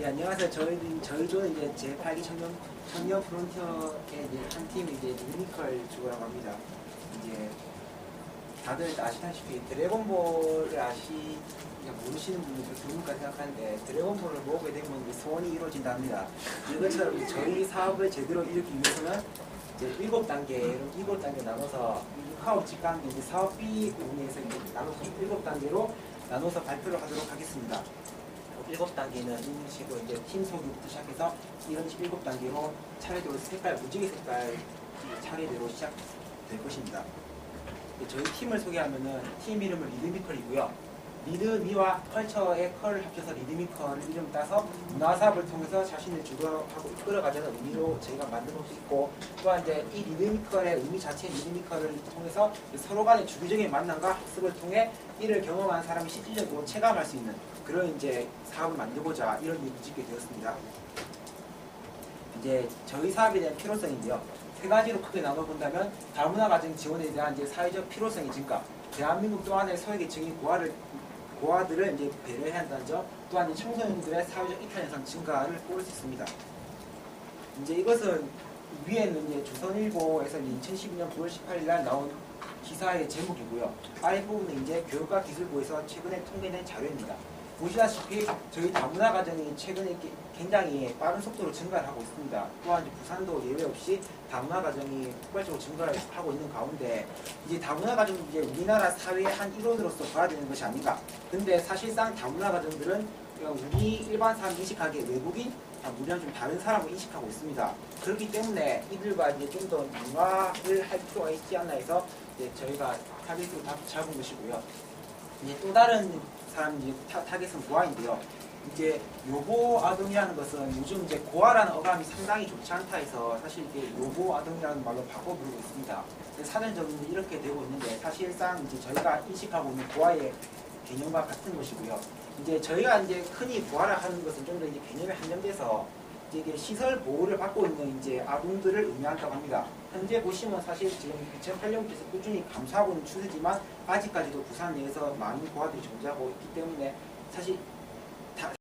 예, 안녕하세요. 저희, 저희 조는 이제 제8기 청년, 청년 프론티어의 이제 한 팀이 이제 유니컬 주고라고 합니다. 이제 다들 아시다시피 드래곤볼을 아시, 모르시는 분들도 드물까 생각하는데 드래곤볼을 모으게 되면 이제 소원이 이루어진답니다. 이것처럼 저희 사업을 제대로 일으키기 위해서는 이제 일곱 단계로 일곱 단계 나눠서 사업 직관계 이제 사업비 운영에서 일곱 단계로 나눠서 발표를 하도록 하겠습니다. 일곱 단계는 이런 식으로 이제 팀 소개부터 시작해서 이런 식 일곱 단계로 차례대로 색깔 무지개 색깔 차례대로 시작될 것입니다. 이제 저희 팀을 소개하면은 팀 이름은 리드미컬이고요. 리드미와 컬처의 컬을 합쳐서 리드미컬 이름 따서 문화 사업을 통해서 자신을 주도하고 이끌어가자는 의미로 저희가 만든 것도 있고 또한 이제 이 리드미컬의 의미 자체 리드미컬을 통해서 서로 간의 주기적인 만남과 학습을 통해 이를 경험한 사람이 실질적으로 체감할 수 있는 그런 이제 사업을 만들고자 이런 일을 짓게 되었습니다. 이제 저희 사업에 대한 필요성인데요. 세 가지로 크게 나눠본다면 다문화 가정 지원에 대한 이제 사회적 필요성의 증가, 대한민국 또한의 소외계층인 고아를 고아들을 이제 배려해야 한다는 점, 또한 청소년들의 사회적 이탈 현상 증가를 꼽을 수 있습니다. 이제 이것은 위에는 이제 조선일보에서 2012년 9월 18일 날 나온 기사의 제목이고요. 아래 부분은 이제 교육과 기술부에서 최근에 통계된 자료입니다. 보시다시피 저희 다문화 가정이 최근에 게- 굉장히 빠른 속도로 증가를 하고 있습니다. 또한 부산도 예외 없이 다문화 가정이 폭발적으로 증가를 하고 있는 가운데 이제 다문화 가정이 이제 우리나라 사회의 한 일원으로서 봐야 되는 것이 아닌가. 근데 사실상 다문화 가정들은 우리 일반 사람 인식하기에 외국인, 아, 우리랑 좀 다른 사람을 인식하고 있습니다. 그렇기 때문에 이들과 이제 좀더 융화를 할 필요가 있지 않나 해서 이제 저희가 타겟으로 다 잡은 것이고요. 이제 또 다른 사람 이제 타, 타겟은 고아인데요. 이제 요보 아동이라는 것은 요즘 이제 고아라는 어감이 상당히 좋지 않다 해서 사실 이게 요보 아동이라는 말로 바꿔 부르고 있습니다. 사전적으로 이렇게 되고 있는데 사실상 이제 저희가 인식하고 있는 고아의 개념과 같은 것이고요. 이제 저희가 이제 흔히 고아라 하는 것은 좀 더 이제 개념에 한정돼서 이게 시설 보호를 받고 있는 이제 아동들을 의미한다고 합니다. 현재 보시면 사실 지금 2008년부터 꾸준히 감소하고 있는 추세지만 아직까지도 부산 내에서 많은 고아들이 존재하고 있기 때문에 사실